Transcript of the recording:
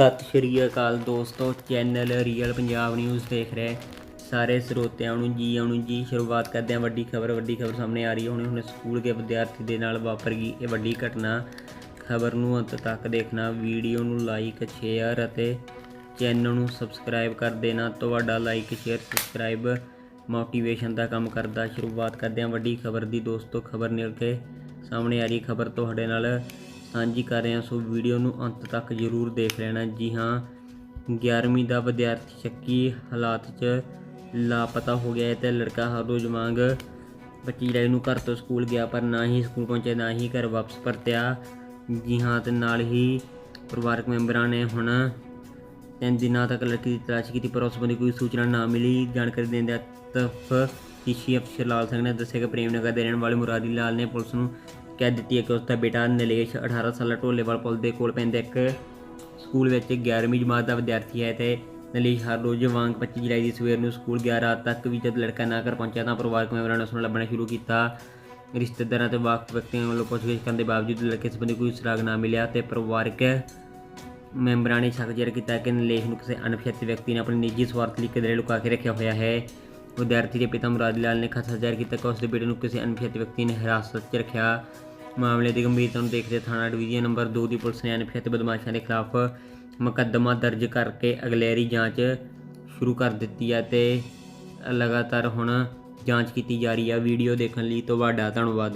ਸਤਿ ਸ਼੍ਰੀ ਅਕਾਲ ਦੋਸਤੋ, channel real Punjab news ਦੇਖ ਰਹੇ ਸਾਰੇ ਸਰੋਤਿਆਂ ਨੂੰ ਜੀ, ਆਉਣ ਨੂੰ ਜੀ। ਸ਼ੁਰੂਆਤ ਕਰਦੇ ਹਾਂ ਵੱਡੀ ਖਬਰ ਵੱਡੀ ਖਬਰ ਸਾਹਮਣੇ ਆ ਰਹੀ ਹੈ। ਹੁਣੇ ਹੁਣੇ ਸਕੂਲ ਦੇ ਵਿਦਿਆਰਥੀ ਦੇ ਨਾਲ ਵਾਪਰ ਗਈ ਇਹ ਵੱਡੀ ਘਟਨਾ। ਖਬਰ ਨੂੰ ਅੰਤ ਤੱਕ ਦੇਖਣਾ, ਵੀਡੀਓ ਨੂੰ ਲਾਈਕ ਸ਼ੇਅਰ ਅਤੇ ਚੈਨਲ ਨੂੰ ਸਬਸਕ੍ਰਾਈਬ ਕਰ ਦੇਣਾ। ਤੁਹਾਡਾ ਲਾਈਕ ਸ਼ੇਅਰ ਸਬਸਕ੍ਰਾਈਬ ਮੋਟੀਵੇਸ਼ਨ ਦਾ ਕੰਮ ਕਰਦਾ। ਸ਼ੁਰੂਆਤ ਕਰਦੇ ਹਾਂ ਵੱਡੀ ਖਬਰ ਦੀ। ਦੋਸਤੋ, ਖਬਰ ਨਿਕਲ ਕੇ ਸਾਹਮਣੇ ਆ ਰਹੀ ਖਬਰ ਤੁਹਾਡੇ ਨਾਲ ਸਾਂਝੀ ਕਰ ਰਹੇ ਹਾਂ ਸੋ ਵੀਡੀਓ ਨੂੰ ਅੰਤ ਤੱਕ ਜ਼ਰੂਰ ਦੇਖ ਲੈਣਾ। ਜੀ ਹਾਂ 11ਵੀਂ ਦਾ ਵਿਦਿਆਰਥੀ ਸ਼ੱਕੀ ਹਾਲਾਤ 'ਚ ਲਾਪਤਾ ਹੋ ਗਿਆ ਹੈ ਤੇ ਲੜਕਾ ਹਰ ਰੋਜ਼ ਵਾਂਗ 25 ਜੁਲਾਈ ਨੂੰ ਘਰ ਤੋਂ ਸਕੂਲ ਗਿਆ, ਪਰ ਨਾ ਹੀ ਸਕੂਲ ਪਹੁੰਚਿਆ, ਨਾ ਹੀ ਘਰ ਵਾਪਸ ਪਰਤਿਆ। ਜੀ ਹਾਂ, ਤੇ ਨਾਲ ਹੀ ਪਰਿਵਾਰਕ ਮੈਂਬਰਾਂ ਨੇ ਹੁਣ ਤਿੰਨ ਦਿਨਾਂ ਤੱਕ ਲੜਕੀ ਦੀ ਤਲਾਸ਼ ਕੀਤੀ, ਪਰ ਉਸ ਬੰਦੇ ਕੋਈ ਸੂਚਨਾ ਨਾ ਮਿਲੀ। ਜਾਣਕਾਰੀ ਦਿੰਦਿਆਂ ਤਫਤੀਸ਼ੀ ਅਫਸਰ ਲਾਲ ਸਿੰਘ ਨੇ ਦੱਸਿਆ ਕਿ ਪ੍ਰੇਮ ਨਗਰ ਦੇ ਰਹਿਣ ਵਾਲੇ ਮੁਰਾਦੀ ਲਾਲ ਨੇ ਪੁਲਿਸ ਨੂੰ ਕਹਿ ਦਿੱਤੀ ਹੈ ਕਿ ਉਸ ਦਾ ਬੇਟਾ ਨਿਲੇਸ਼ 18 ਸਾਲਾ ਢੋਲੇਵਾਲ ਪੁਲ ਦੇ ਕੋਲ ਪੈਂਦੇ ਇੱਕ ਸਕੂਲ ਵਿੱਚ 11ਵੀਂ ਜਮਾਤ ਦਾ ਵਿਦਿਆਰਥੀ ਹੈ ਤੇ ਨਿਲੇਸ਼ ਹਰ ਰੋਜ਼ ਵਾਂਗ 25 ਜੁਲਾਈ ਦੀ ਸਵੇਰ ਨੂੰ ਸਕੂਲ ਗਿਆ। ਰਾਤ ਤੱਕ ਵੀ ਜਦ ਲੜਕਾ ਨਾ ਘਰ ਪਹੁੰਚਿਆ ਤਾਂ ਪਰਿਵਾਰਕ ਮੈਂਬਰਾਂ ਨੇ ਉਸ ਨੂੰ ਲੱਭਣਾ ਸ਼ੁਰੂ ਕੀਤਾ। ਰਿਸ਼ਤੇਦਾਰਾਂ ਤੇ ਵਾਕਫ ਵਿਅਕਤੀਆਂ ਵੱਲੋਂ ਪੁੱਛਗਿੱਛ ਕਰਨ ਦੇ ਬਾਵਜੂਦ ਲੜਕੇ ਸੰਬੰਧੀ ਕੋਈ ਸੁਰਾਗ ਨਾ ਮਿਲਿਆ ਤੇ ਪਰਿਵਾਰਕ ਮੈਂਬਰਾਂ ਨੇ ਸ਼ੱਕ ਜ਼ਾਹਿਰ ਕੀਤਾ ਕਿ ਨਲੇਸ਼ ਨੂੰ ਕਿਸੇ ਅਣਪਛਾਤੇ ਵਿਅਕਤੀ ਨੇ ਆਪਣੇ ਨਿੱਜੀ ਸਵਾਰਥ ਲਈ ਕਿਧਰੇ ਲੁਕਾ ਕੇ ਰੱਖਿਆ ਹੋਇਆ ਹੈ। ਵਿਦਿਆਰਥੀ ਦੇ ਪਿਤਾ ਮੁਰਾਦ ਲਾਲ ਨੇ ਖਦਸ਼ਾ ਜ਼ਾਹਿਰ ਕੀਤਾ ਕਿ ਉਸ ਦੇ ਬੇਟੇ ਨੂੰ ਕਿਸੇ ਅਣਪਛਾਤੇ ਵਿਅਕਤੀ ਨੇ ਹਿਰਾਸਤ 'ਚ ਰੱਖਿਆ। ਮਾਮਲੇ ਦੀ ਗੰਭੀਰਤਾ ਨੂੰ ਦੇਖਦੇ ਥਾਣਾ ਡਿਵੀਜ਼ਨ ਨੰਬਰ 2 ਦੀ ਪੁਲਿਸ ਨੇ ਅਣਪਛਾਤੇ ਬਦਮਾਸ਼ਾਂ ਦੇ ਖਿਲਾਫ ਮੁਕੱਦਮਾ ਦਰਜ ਕਰਕੇ ਅਗਲੇਰੀ ਜਾਂਚ ਸ਼ੁਰੂ ਕਰ ਦਿੱਤੀ ਹੈ ਤੇ ਲਗਾਤਾਰ ਹੁਣ ਜਾਂਚ ਕੀਤੀ ਜਾ ਰਹੀ ਹੈ। ਵੀਡੀਓ ਦੇਖਣ ਲਈ ਤੁਹਾਡਾ ਧੰਨਵਾਦ।